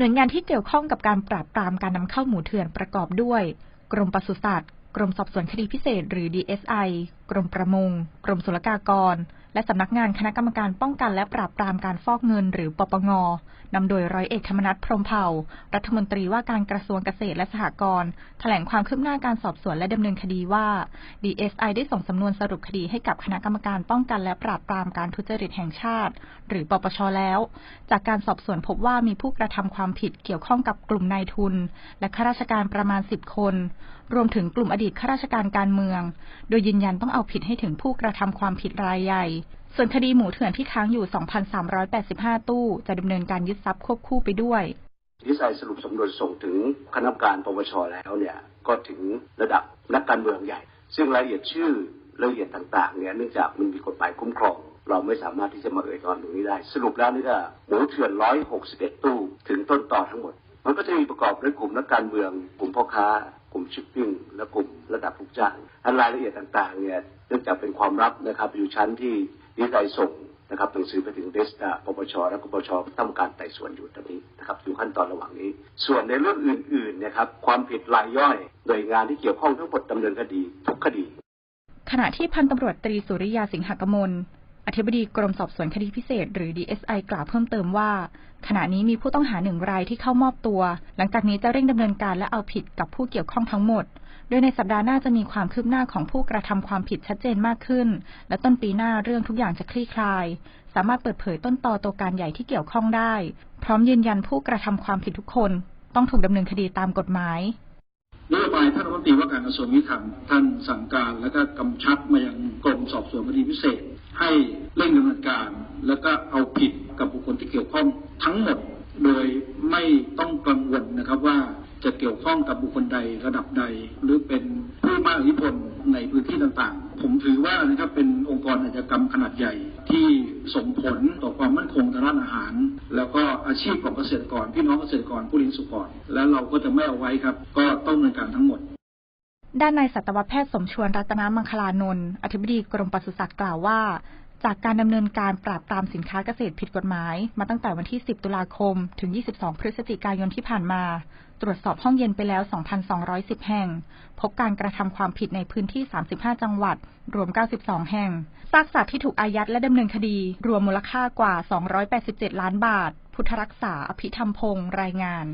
หน่วยงานที่เกี่ยวข้องกับการปราบปรามการนำเข้าหมูเถื่อนประกอบด้วย กรมปศุสัตว์ กรมสอบสวนคดีพิเศษ หรือ DSI กรมประมง กรมศุลกากร และสำนักงานคณะกรรมการป้องกันและปราบปรามการฟอกเงินหรือปปงนำโดยร้อยเอกธรรมนัฐพรมเผ่า รัฐมนตรีว่าการกระทรวงเกษตรและสหกรณ์แถลงความคืบหน้าการสอบสวนและดำเนินคดีว่า DSI ได้ส่งสำนวนสรุปคดีให้กับคณะกรรมการป้องกันและปราบปรามการทุจริตแห่งชาติ หรือปปชแล้ว จากการสอบสวนพบว่ามีผู้กระทำความผิดเกี่ยวข้องกับกลุ่มนายทุน และข้าราชการประมาณ 10 คน รวมถึงกลุ่มอดีตข้าราชการการเมือง โดยยืนยันต้องเอาผิดให้ถึงผู้กระทำความผิดรายใหญ่ ส่วนคดีหมูเถื่อนที่ค้างอยู่ 2,385 ตู้ จะดำเนินการยึดทรัพย์ควบคู่ไปด้วยดีไซน์สรุปสำนวนส่งถึงคณะกรรมการปปชแล้วเนี่ยก็ถึงระดับนักการเมืองใหญ่ ซึ่งรายละเอียดชื่อรายละเอียดต่างๆเนี่ยเนื่องจากมันมีกฎหมายคุ้มครอง เราไม่สามารถที่จะมาเอ่ยนามตรงนี้ได้ สรุปแล้วนี่ก็หมูเถื่อน 161 ตู้ถึงต้นต่อทั้งหมด มันก็จะมีประกอบด้วยกลุ่มนักการเมือง กลุ่มพ่อค้ากลุ่มชิปปิ้งและกลุ่มระดับผู้จ้างอันรายละเอียดต่างๆเนี่ยเนื่องจากเป็นความลับนะครับอยู่ชั้นที่ นี่ได้ส่งนะครับหนังสือไปถึงเดสตาปปชและกปชทำการไต่สวนอยู่ตอนนี้นะครับอยู่ขั้นตอนระหว่างนี้ ส่วนในเรื่องอื่นๆนะครับความผิดรายย่อยหน่วยงานที่เกี่ยวข้องทั้งหมดดำเนินคดีทุกคดี ขณะที่พันตำรวจตรีสุริยาสิงหกมล อธิบดีกรมสอบสวนคดีพิเศษ หรือ DSI กล่าวเพิ่มเติมว่า ขณะนี้มีผู้ต้องหาหนึ่งรายที่เข้ามอบตัว หลังจากนี้จะเร่งดำเนินการและเอาผิดกับผู้เกี่ยวข้องทั้งหมด โดยในสัปดาห์หน้าจะมีความคืบหน้าของผู้กระทำความผิดชัดเจนมากขึ้น และต้นปีหน้าเรื่องทุกอย่างจะคลี่คลาย สามารถเปิดเผยต้นตอตัวการใหญ่ที่เกี่ยวข้องได้ พร้อมยืนยันผู้กระทำความผิดทุกคน ต้องถูกดำเนินคดีตามกฎหมายนโยบายท่านรัฐมนตรีว่าการกระทรวงยุติธรรมท่านสั่งการและก็กำชับมายังกรมสอบสวนคดีพิเศษ ให้ แล้วก็เอาผิดกับบุคคลที่เกี่ยวข้องทั้งหมด โดยไม่ต้องกังวลนะครับว่าจะเกี่ยวข้องกับบุคคลใดระดับใด หรือเป็นผู้มากอิทธิพลในพื้นที่ต่างๆ ผมถือว่านะครับเป็นองค์กรอาชญากรรมขนาดใหญ่ ที่ส่งผลต่อความมั่นคงทางด้านอาหาร แล้วก็อาชีพของเกษตรกร พี่น้องเกษตรกรผู้เลี้ยงสุกรและเราก็จะไม่เอาไว้ครับ ก็ต้องดำเนินการทั้งหมดด้านนายสัตวแพทย์สมชวนรัตนมังคลานนท์อธิบดีกรมปศุสัตว์กล่าวว่า จากการดำเนินการปราบปรามสินค้าเกษตรผิดกฎหมาย มาตั้งแต่วันที่ 10 ตุลาคม ถึง 22 พฤศจิกายนที่ผ่านมา ตรวจสอบห้องเย็นไปแล้ว 2,210 แห่ง พบการกระทำความผิดในพื้นที่ 35 จังหวัด รวม 92 แห่ง ซากสัตว์ที่ถูกอายัดและดำเนินคดี รวมมูลค่ากว่า 287 ล้านบาท พุทธรักษา อภิธรรมพงษ์รายงาน